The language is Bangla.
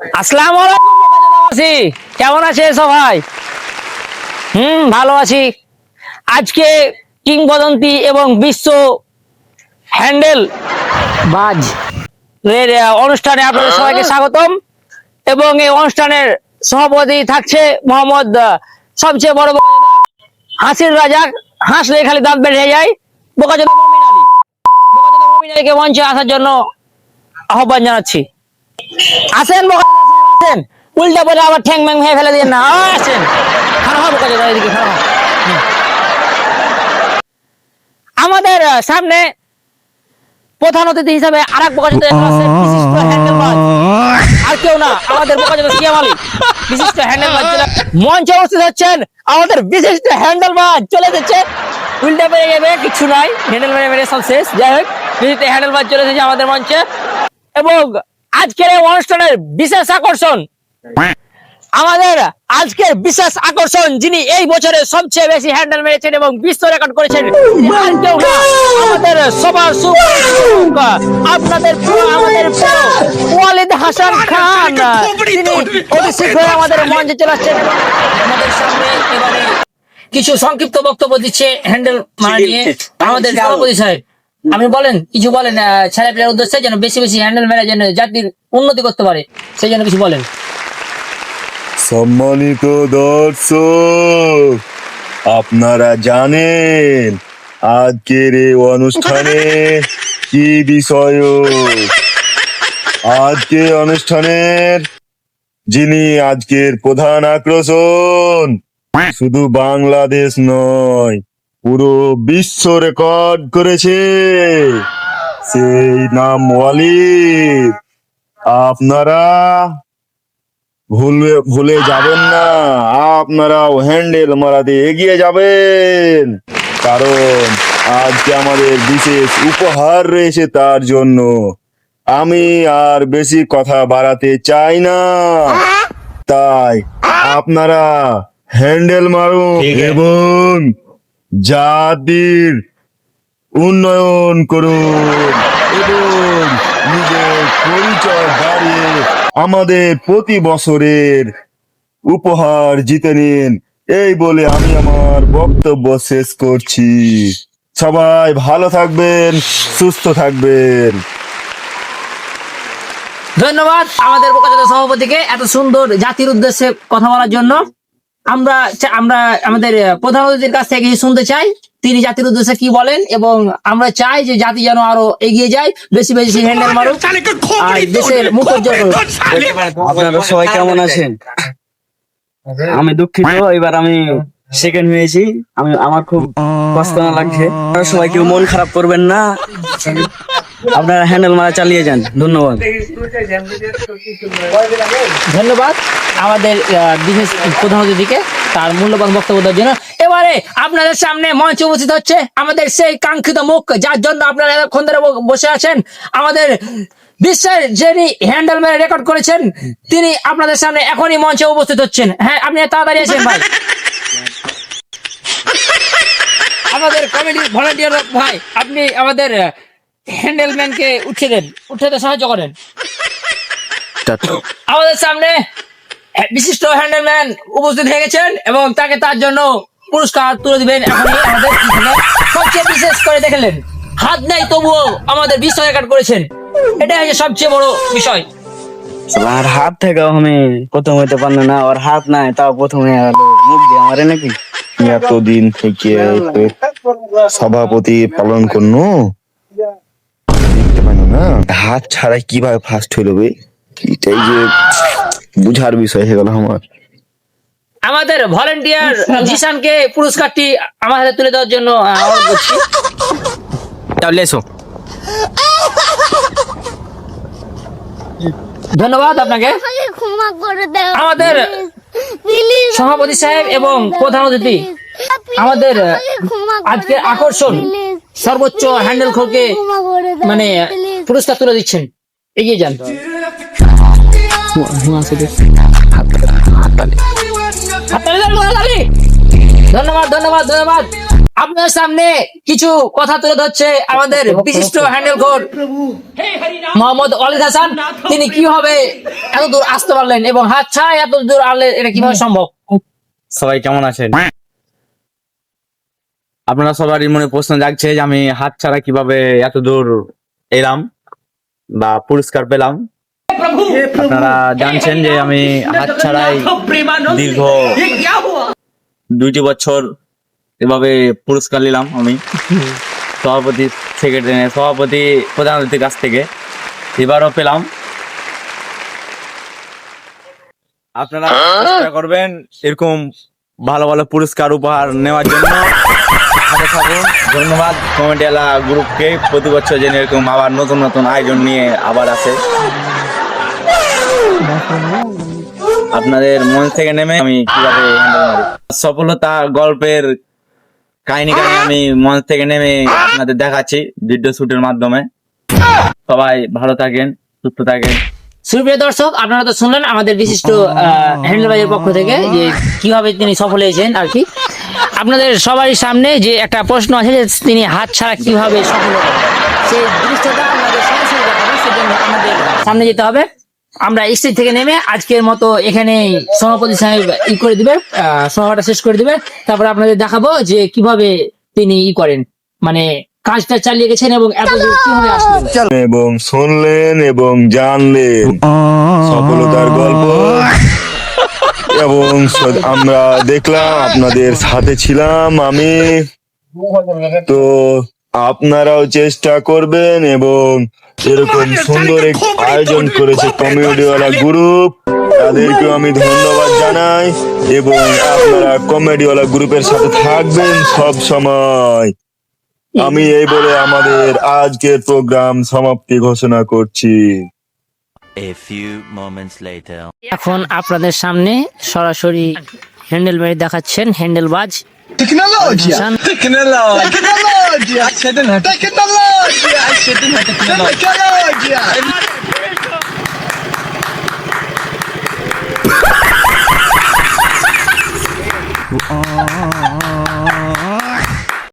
আসসালামু আছি কেমন আছে সবাই হুম ভালো আছি আজকে কিংবদন্তি এবং বিশ্ব হ্যান্ডেল বাজ অনুষ্ঠানে আপনাদের সবাইকে স্বাগতম এবং এই অনুষ্ঠানের সভাপতি থাকছে মোহাম্মদ সবচেয়ে বড় হাসির রাজা হাসলে খালি দাঁত বেড়ে যায় বোকাচোদা মঞ্চে আসার জন্য আহ্বান জানাচ্ছি আসেন আসেন উল্টা বলে আবার ঠ্যাং ম্যাং ভেঙে ফেলে দিয়ে না। আসেন। আমাদের সামনে প্রধান অতিথি হিসাবে আর এক হ্যান্ডেলবাজ। আর কেউ না, আমাদের বোকাচোদা সিয়াম আলী, বিশিষ্ট হ্যান্ডেলবাজ চলে- মঞ্চে উপস্থিত হচ্ছেন, আমাদের বিশিষ্ট হ্যান্ডেলবাজ চলে যাচ্ছে উল্টা পেয়ে যাবে, কিছু নাই, হ্যান্ডেল মেরে মেরে সব শেষ। যাই হোক, বিশিষ্ট হ্যান্ডেলবাজ চলে এসেছে আমাদের মঞ্চে। এবং আজকের এই অনুষ্ঠানের বিশেষ আকর্ষণ। আমাদের আজকের বিশেষ আকর্ষণ যিনি এই বছরে সবচেয়ে বেশি হ্যান্ডেল মেরেছেন এবং বিশ্ব রেকর্ড করেছেন না, আমাদের সবার আপনাদের আমাদের ওয়ালিদ হাসান খান। তিনি অতি শীঘ্রই আমাদের মঞ্চে চলে আসছেন। আমাদের সামনে এবারে কিছু সংক্ষিপ্ত বক্তব্য দিচ্ছে হ্যান্ডেল মানিয়ে আমাদের সভাপতি সাহেব। আপনি বলেন কিছু বলেন ছেলে পেলের উদ্দেশ্যে যেন বেশি বেশি হ্যান্ডেল মেরে যেন জাতির উন্নতি করতে পারে সেই জন্য কিছু বলেন। সম্মানিত দর্শক আপনারা জানেন আজকের এই অনুষ্ঠানে কি বিষয়? আজকে অনুষ্ঠানের যিনি আজকের প্রধান আকর্ষণ শুধু বাংলাদেশ নয় পুরো বিশ্ব রেকর্ড করেছে। সেই নাম ওয়ালিদ। আপনারা ভুলে ভুলে যাবেন না। আপনারাও হ্যান্ডেল মারাতে এগিয়ে যাবেন। কারণ আজকে আমাদের বিশেষ উপহার রয়েছে তার জন্য। আমি আর বেশি কথা বাড়াতে চাই না। তাই আপনারা হ্যান্ডেল মারুন এবং জাতির উন্নয়ন করুন এবং নিজের পরিচয় দাঁড়িয়ে আমাদের প্রতি বছরের উপহার জিতে নিন। এই বলে আমি আমার বক্তব্য শেষ করছি। সবাই ভালো থাকবেন, সুস্থ থাকবেন। ধন্যবাদ আমাদের সভাপতিকে এত সুন্দর জাতির উদ্দেশ্যে কথা বলার জন্য। আমরা আমরা আমাদের আহ, প্রধান অতিথির কাছ থেকে শুনতে চাই। তিনি জাতির উদ্দেশ্যে কি বলেন এবং আমরা চাই যে জাতি যেন আরও এগিয়ে যায় বেশি বেশি হ্যান্ডেল মারুক আর দেশের আপনারা সবাই কেমন আছেন? আমি দুঃখিত এবার আমি সেকেন্ড হয়েছি। আমি আমার খুব কষ্ট না লাগছে। সবাই কেউ মন খারাপ করবেন না। আপনারা হ্যান্ডেল মারা চালিয়ে যান। ধন্যবাদ। ধন্যবাদ আমাদের বিশেষ প্রধান অতিথিকে তার মূল্যবান বক্তব্য দেওয়ার জন্য। এবারে আপনাদের সামনে মঞ্চে উপস্থিত হচ্ছে আমাদের সেই কাঙ্ক্ষিত মুখ, যার জন্য আপনারা এতক্ষণ ধরে বসে আছেন। আমাদের বিশ্বের যিনি হ্যান্ডেল মেরে রেকর্ড করেছেন, তিনি আপনাদের সামনে এখনই মঞ্চে উপস্থিত হচ্ছেন। হ্যাঁ আপনি তাড়াতাড়ি আছেন ভাই। আমাদের কমিটি ভলান্টিয়ার ভাই, আপনি আমাদের হ্যান্ডেলম্যানকে উঠে দেন উঠে সাহায্য করেন। আমাদের সামনে বিশিষ্ট হ্যান্ডেলম্যান উপস্থিত হয়ে গেছেন এবং তাকে তার জন্য পুরস্কার তুলে দিবেন এখনই আমাদের সবচেয়ে বিশেষ করে দেখলেন হাত নাই তবুও আমাদের বিশ্ব রেকর্ড করেছেন। এটা হচ্ছে সবচেয়ে বড় বিষয়। আর হাত থেকে আমি প্রথম হইতে পারল না ওর হাত নাই তাও প্রথমে গেল মুখ দিয়ে আমারে নাকি? এতদিন থেকে সভাপতি পালন পাইনো না? হাত ছাড়াই কীভাবে ফার্স্ট হইল বে? এটাই যে বুঝার বিষয় হয়ে গেল আমার। আমাদের ভলেন্টিয়ার জিসানকে পুরস্কারটি আমার হাতে তুলে দেওয়ার জন্য আহ, অনুরোধ করছি। তাহলে এসো। ধন্যবাদ আপনাকে। আমাকে ক্ষমা করে দাও আমাদের সভাপতি সাহেব এবং প্রধান অতিথি আমাদের আজকের আকর্ষণ সর্বোচ্চ হ্যান্ডেল খোরকে মানে পুরস্কার তুলে দিচ্ছেন। এগিয়ে যান। ধন্যবাদ ধন্যবাদ ধন্যবাদ। আপনার সামনে কিছু কথা তুলে ধরছে আমাদের বিশিষ্ট হ্যান্ডেল কোড মোহাম্মদ ওয়ালিদ হাসান। তিনি কীভাবে এত দূর আসতে পারলেন এবং হাত ছাড়া এত দূর আনলে এটা কীভাবে সম্ভব? সবাই কেমন আছেন? আপনারা সবারই মনে প্রশ্ন জাগছে যে আমি হাত ছাড়া কীভাবে এত দূর এলাম? বা পুরস্কার পেলাম। আপনারা জানছেন যে আমি হাত ছাড়াই দীর্ঘ দুইটি বছর এভাবে পুরস্কার নিলাম আমি। সভাপতি সেক্রেটারি সভাপতি প্রধান অতিথির কাছ থেকে। এবারও পেলাম। আপনারা চেষ্টা করবেন এরকম ভালো ভালো পুরস্কার উপহার নেওয়ার জন্য। সাথে থাকুন। ধন্যবাদ। কমেডি এলা গ্রুপকে প্রতি বছর যেন এরকম আবার নতুন নতুন আয়োজন নিয়ে আবার আসে। আপনাদের মন থেকে নেমে আমি কীভাবে সফলতা গল্পের কাহিনী কাহিনী আমি মন থেকে নেমে আপনাদের দেখাচ্ছি ভিডিও শুটের মাধ্যমে। সবাই ভালো থাকেন, সুস্থ থাকেন। সুপ্রিয় দর্শক, আপনারা তো শুনলেন আমাদের বিশিষ্ট হ্যান্ডেল ভাইয়ের পক্ষ থেকে যে কীভাবে তিনি সফল হয়েছেন আর কি। আপনাদের সবারই সামনে যে একটা প্রশ্ন আছে যে তিনি হাত ছাড়া কীভাবে সামনে যেতে হবে। আমরা স্টেজ থেকে নেমে আজকের মতো এখানে সভাপতি সাহেব ই করে দিবে সভাটা শেষ করে দিবে। তারপরে আপনাদের দেখাবো যে কীভাবে তিনি ই করেন মানে কাজটা চালিয়ে গেছেন এবং এত কীভাবে আসলেন। এবং শুনলেন এবং জানলেন। সফলতার গল্প। এবং আমরা দেখলাম আপনাদের সাথে ছিলাম আমি। তো আপনারাও চেষ্টা করবেন এবং এরকম সুন্দর এক আয়োজন করেছে কমেডিওয়ালা গ্রুপ। তাদেরকেও আমি ধন্যবাদ জানাই এবং আপনারা কমেডিওয়ালা গ্রুপের সাথে থাকবেন সব সময়। আমি এই বলে আমাদের আজকের প্রোগ্রাম সমাপ্তি ঘোষণা করছি। এখন আপনাদের সামনে সরাসরি হ্যান্ডেল মেরে দেখাচ্ছেন হ্যান্ডেল বাজ!